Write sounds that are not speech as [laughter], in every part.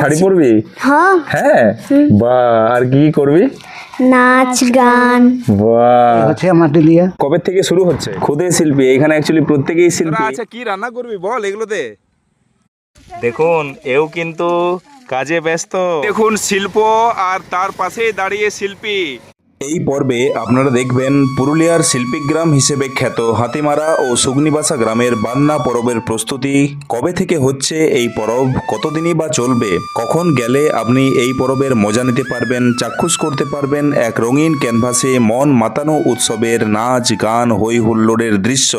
শাড়ি পরবি? হ্যাঁ। হ্যাঁ? বা আর কি করবি? নাচ গান। বাহ। হচ্ছে মাটি দিয়ে কবে থেকে শুরু হচ্ছে? খুদে শিল্পী। এখানে অ্যাকচুয়ালি প্রত্যেকেই শিল্পী। আচ্ছা কি রান্না করবি? বল এগুলোতে দেখুন এও কিন্তু কাজে ব্যস্ত। দেখুন শিল্প আর তার পাশেই দাঁড়িয়ে শিল্পী। এই পর্বে আপনারা দেখবেন পুরুলিয়ার শিল্পীগ্রাম হিসেবে খ্যাত হাতিমারা ও সুগ্নিবাসা গ্রামের বান্না পরবের প্রস্তুতি। কবে থেকে হচ্ছে এই পরব? কতদিনই বা চলবে? কখন গেলে আপনি এই পরবের মজা নিতে পারবেন, চাক্ষুষ করতে পারবেন এক রঙিন ক্যানভাসে মন মাতানো উৎসবের নাচ, গান, হৈ হুল্লোড়ের দৃশ্য।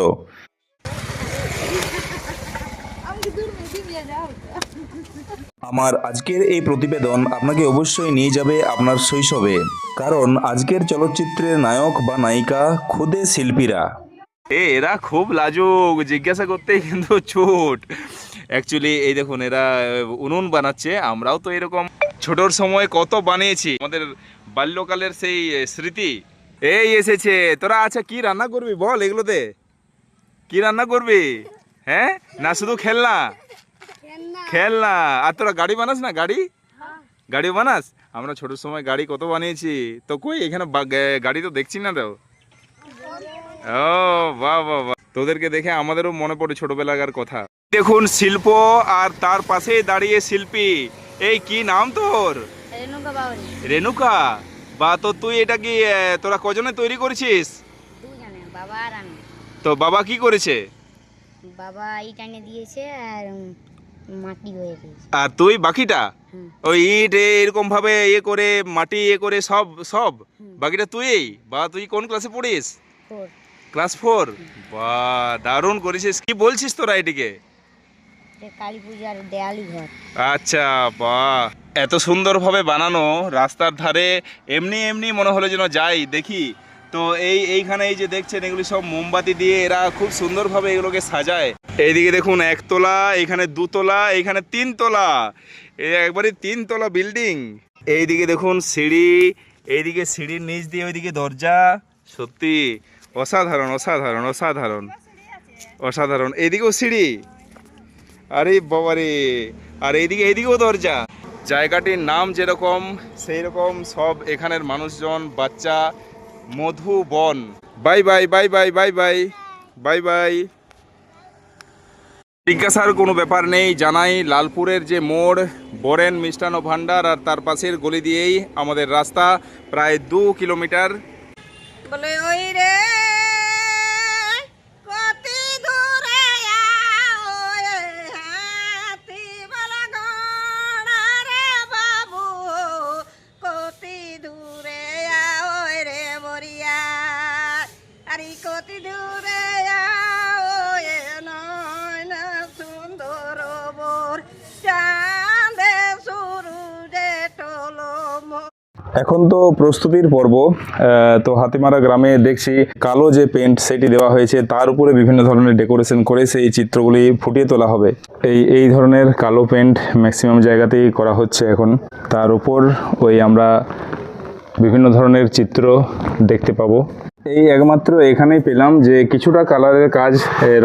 আমার আজকের এই প্রতিবেদন আপনাকে অবশ্যই নিয়ে যাবে আপনার শৈশবে, কারণ আজকের চলচ্চিত্রের নায়ক বা নায়িকা খুদে শিল্পীরা। এ, এরা খুব লাজুক, জিজ্ঞাসা করতেই কিন্তু ছুট অ্যাকচুয়ালি এই দেখুন, এরা উনুন বানাচ্ছে, আমরাও তো এরকম। ছোটর সময় কত বানিয়েছি, আমাদের বাল্যকালের সেই স্মৃতি। এই এসেছে, তোরা আচ্ছা কি রান্না করবি বল এগুলোতে? কি রান্না করবি? হ্যাঁ? না শুধু খেলনা? খেলনা। আর তোরা গাড়ি বানাস না? গাড়ি? গাড়ি বানাস? আমরা ছোটোর সময় গাড়ি কত বানিয়েছি? তো কই এখানে বা- গাড়ি তো দেখছি না তো। ও বাহ বাহ বাহ। তোদেরকে দেখে আমাদেরও মনে পড়ে ছোটবেলাকার কথা। দেখুন শিল্প আর তার পাশেই দাঁড়িয়ে শিল্পী। এই কি নাম তোর? রেণুকা বাউরি। বা তো তুই এটা কি তোরা কজনে তৈরি করেছিস? তো বাবা কি করেছে? বাবা ইট এনে দিয়েছে আর মাটি হয়ে আর তুই বাকিটা? হুম। ওই ইট এরকম ভাবে ইয়ে করে মাটি ইয়ে করে সব সব? বাকিটা তুই বা তুই কোন ক্লাসে পড়িস? ক্লাস ফোর বা দারুণ করেছিস। কি বলছিস তোরা এটিকে কালী পূজার দেয়ালি ঘর। আচ্ছা বাহ এত সুন্দরভাবে বানানো রাস্তার ধারে এমনি এমনি মনে হলো যেন যাই দেখি। তো এই, এইখানে এই যে দেখছেন, এগুলি সব মোমবাতি দিয়ে এরা খুব সুন্দরভাবে এগুলোকে সাজায়। এইদিকে দেখুন, একতলা, এখানে দুতলা, এখানে তিনতলা। এই একবারই তিনতলা বিল্ডিং। এইদিকে দেখুন, সিঁড়ি, এইদিকে সিঁড়ির নিচ দিয়ে ওইদিকে দরজা। সত্যি, অসাধারণ অসাধারণ অসাধারণ অসাধারণ। এইদিকেও সিঁড়ি। আরে বাবারে, আর এইদিকে, এইদিকেও দরজা। জায়গাটির নাম যেরকম সেই রকম সব এখানের মানুষজন, বাচ্চা Madhuban bye bye bye bye bye bye bye bye. জিজ্ঞাসার কোনো ব্যাপার নেই, জানাই লালপুরের যে মোড়, বরেন মিষ্টান্ন ভাণ্ডার আর তার পাশের গলি দিয়েই আমাদের রাস্তা, প্রায় দু কিলোমিটার। বলে, ওই রে! এখন তো প্রস্তুতির পর্ব তো হাতিমারা গ্রামে দেখছি কালো যে পেন্ট সেটি দেওয়া হয়েছে, তার উপরে বিভিন্ন ধরনের ডেকোরেশন করে সেই চিত্রগুলি ফুটিয়ে তোলা হবে। এই এই ধরনের কালো পেন্ট ম্যাক্সিমাম জায়গাতেই করা হচ্ছে এখন। তার উপর ওই আমরা বিভিন্ন ধরনের চিত্র দেখতে পাবো। এই একমাত্র এখানেই পেলাম যে কিছুটা কালারের কাজ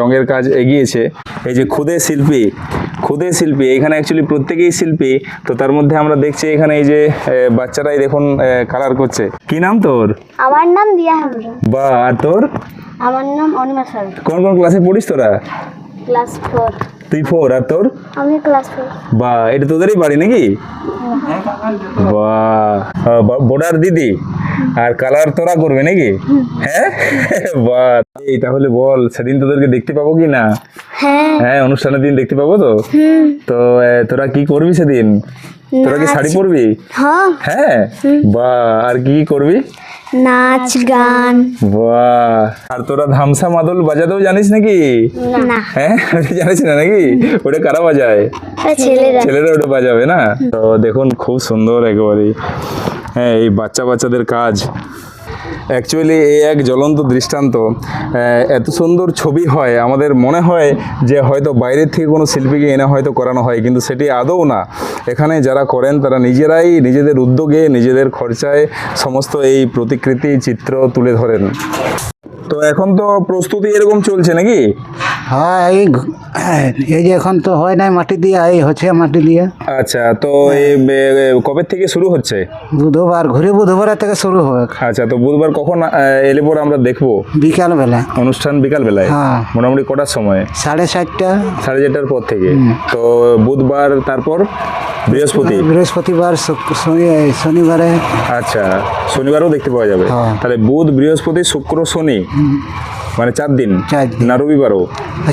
রঙের কাজ এগিয়েছে। এই যে খুদে শিল্পী খুদে শিল্পী এখানে অ্যাকচুয়ালি প্রত্যেকেই শিল্পী তো তার মধ্যে আমরা দেখছি এখানে এই যে বাচ্চারাই দেখুন কালার করছে। কি নাম তোর? আমার নাম দিয়া হামরা। বা আর তোর? আমার নাম অনিমা সরকার কোন কোন ক্লাসে পড়িস তোরা? ক্লাস ফোর তুই ফোর আর তোর? আমি ক্লাস ফোর বা এটা তোদেরই বাড়ি নাকি? বা বর্ডার দিদি? আর কালার তোরা করবে নাকি? হ্যাঁ? বা এই তাহলে বল সেদিন তোদেরকে দেখতে পাবো কি না? হ্যাঁ। হ্যাঁ অনুষ্ঠানের দিন দেখতে পাবো তো? তো তোরা কি করবি সেদিন? তোরা কি শাড়ি পরবি? হ্যাঁ। হ্যাঁ? বা আর কি কি করবি? নাচ গান। বাহ। আর তোরা ধামসা মাদল বাজাতেও জানিস নাকি? না। হ্যাঁ? [laughs] জানিস না নাকি? ওটা কারা বাজায়? ছেলেরা। ছেলেরা ওটা বাজাবে না? তো দেখুন খুব সুন্দর একেবারে হ্যাঁ এই বাচ্চা বাচ্চাদের কাজ। অ্যাকচুয়ালি এই এক জ্বলন্ত দৃষ্টান্ত এত সুন্দর ছবি হয়। আমাদের মনে হয় যে হয়তো বাইরের থেকে কোনো শিল্পীকে এনে হয়তো করানো হয়, কিন্তু সেটি আদৌ না। এখানে যারা করেন, তারা নিজেরাই নিজেদের উদ্যোগে, নিজেদের খরচায় সমস্ত এই প্রতিকৃতি চিত্র তুলে ধরেন। তো এখন তো প্রস্তুতি এরকম চলছে নাকি? হ্যাঁ এই এই যে এখন তো হয় নাই মাটি দিয়ে এই হচ্ছে মাটি দিয়ে। আচ্ছা তো কবে থেকে শুরু হচ্ছে? বুধবার ঘুরে বুধবার থেকে শুরু হবে আচ্ছা তো বুধবার কখন এলে পর আমরা দেখব? বিকাল বেলা অনুষ্ঠান বিকাল বেলায় হ্যাঁ। মোটামুটি কটার সময়? সাড়ে চারটা সাড়ে চারটার পর থেকে। তো বুধবার তারপর বৃহস্পতি? বৃহস্পতিবার শনি- শনিবারে। আচ্ছা শনিবারও দেখতে পাওয়া যাবে। হ্যাঁ। তাহলে বুধ বৃহস্পতি শুক্র শনি মানে চার দিন? চার দিন। না রবিবারও?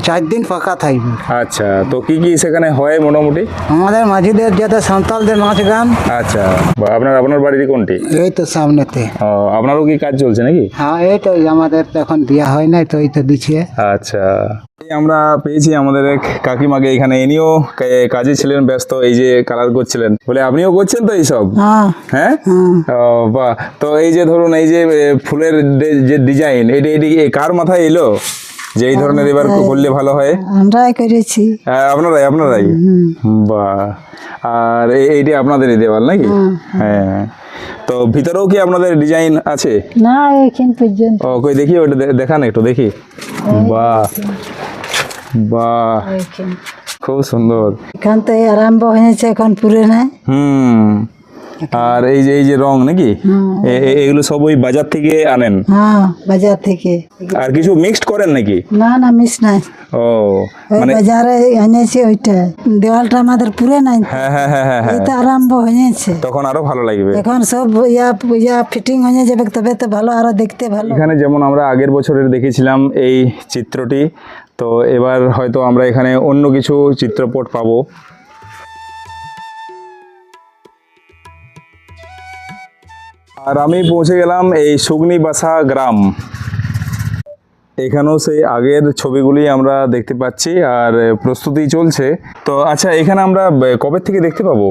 চার দিন ফাঁকা থাকবে। আচ্ছা তো কি কি সেখানে হয় মোটামুটি? আমাদের মাঝিদের যাতে সাঁওতালদের নাচ গান আচ্ছা আপনার আপনার বাড়ির কোনটি? এই তো সামনেতে। ও, আপনারও কি কাজ চলছে নাকি? হ্যাঁ এই তো আমাদের তো এখন দেওয়া হয় নাই তো এই তো দিচ্ছে। আচ্ছা। আমরা পেয়েছি আমাদের এক কাকিমাকে এখানে। ইনিও কা- কাজে ছিলেন ব্যস্ত এই যে কালার করছিলেন। বলে আপনিও করছেন তো এইসব? হ্যাঁ। হ্যাঁ? ও, বাহ। তো এই যে ধরুন এই যে ফুলের যে ডিজাইন এটি এটি কার মাথায় এলো? যে এই ধরনের এবার করলে ভালো হয়? আমরাই করেছি। হ্যাঁ, আপনারাই আপনারাই? বাহ। আর এই- এইটি আপনাদেরই দেওয়াল নাকি? হ্যাঁ। তো ভিতরেও কি আপনাদের ডিজাইন আছে? না এখান পর্যন্ত। ও কই দেখি ওটা দেখান একটু দেখি। বাহ। বাহ। খুব সুন্দর। এখান থেকে আরম্ভ হয়েছে এখন পুরে না হুম। আর এই যে এই যে রং নাকি? এ- এগুলো সব ওই বাজার থেকে আনেন? হ্যাঁ বাজার থেকে। আর কিছু মিক্সড করেন নাকি? না না মিস নাই। ও মানে বাজারে এনেছে ওইটা। দেওয়ালটা আমাদের পুরে নাই। হ্যাঁ হ্যাঁ হ্যাঁ হ্যাঁ হ্যাঁ। আরম্ভ হয়েছে। তখন আরও ভালো লাগবে। এখন সব ইয়া ইয়া ফিটিং হয়ে যাবে তবে তো ভালো আরও দেখতে ভালো। এখানে যেমন আমরা আগের বছরের দেখেছিলাম এই চিত্রটি তো এবার হয়তো আমরা এখানে অন্য কিছু চিত্রপট পাবো। আর আমি পৌঁছে গেলাম এই সুগনিবাসা গ্রাম। এখানেও সেই আগের ছবিগুলি আমরা দেখতে পাচ্ছি আর প্রস্তুতি চলছে। তো আচ্ছা এখানে আমরা কবে থেকে দেখতে পাবো?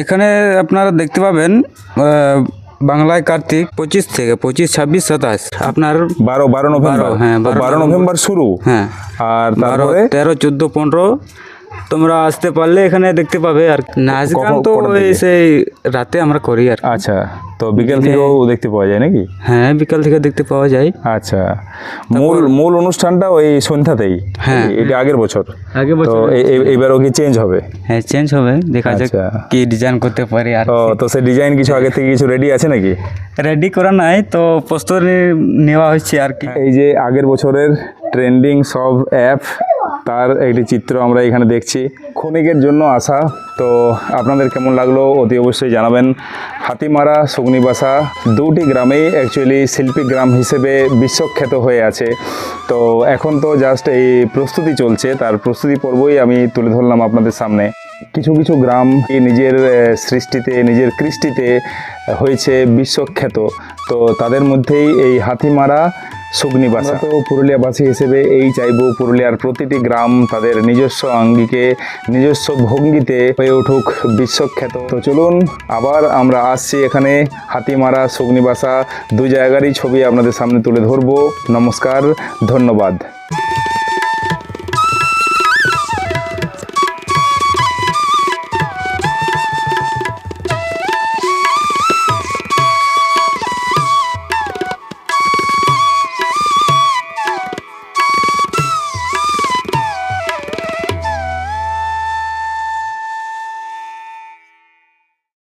এখানে আপনারা দেখতে পাবেন বাংলায় কার্তিক পঁচিশ থেকে পঁচিশ ছাব্বিশ সাতাশ। আপনার বারো বারো নভেম্বর। হ্যাঁ, বারো বারো নভেম্বর। শুরু। হ্যাঁ। আর তারপরে? তেরো চোদ্দ পনেরো তোমরা আসতে পারলে এখানে দেখতে পাবে আর নাচ গান তো এই সেই রাতে আমরা করি আর আচ্ছা তো বিকেল থেকেও দেখতে পাওয়া যায় নাকি? হ্যাঁ বিকাল থেকে দেখতে পাওয়া যায়। আচ্ছা মূল মূল অনুষ্ঠানটা ওই সন্ধ্যাতেই? হ্যাঁ। এটা আগের বছর। আগে বছর। এবারও কি চেঞ্জ হবে? হ্যাঁ চেঞ্জ হবে। দেখা যাক আচ্ছা। কি ডিজাইন করতে পারি আর ও তো সেই ডিজাইন কিছু আগে থেকে কিছু রেডি আছে নাকি? রেডি করা নাই তো প্রস্তুতি নেওয়া হচ্ছে আর কি। এই যে আগের বছরের ট্রেন্ডিং সব অ্যাপ তার একটি চিত্র আমরা এখানে দেখছি। ক্ষণিকের জন্য আসা। তো আপনাদের কেমন লাগল অতি অবশ্যই জানাবেন। হাতিমারা, সুগনিবাসা দুটি গ্রামেই অ্যাকচুয়ালি শিল্পী গ্রাম হিসেবে বিশ্বখ্যাত হয়ে আছে। তো এখন তো জাস্ট এই প্রস্তুতি চলছে। তার প্রস্তুতি পর্বই আমি তুলে ধরলাম আপনাদের সামনে। কিছু কিছু গ্রাম নিজের সৃষ্টিতে, নিজের কৃষ্টিতে হয়েছে বিশ্বখ্যাত। তো তাদের মধ্যেই এই হাতিমারা সুগ্নিবাসা তো পুরুলিয়াবাসী হিসেবে এই চাইব পুরুলিয়ার প্রতিটি গ্রাম তাদের নিজস্ব আঙ্গিকে, নিজস্ব ভঙ্গিতে হয়ে উঠুক বিশ্বখ্যাত। তো চলুন, আবার আমরা আসছি এখানে হাতিমারা সুগ্নিবাসা দু জায়গারই ছবি আপনাদের সামনে তুলে ধরবো। নমস্কার, ধন্যবাদ।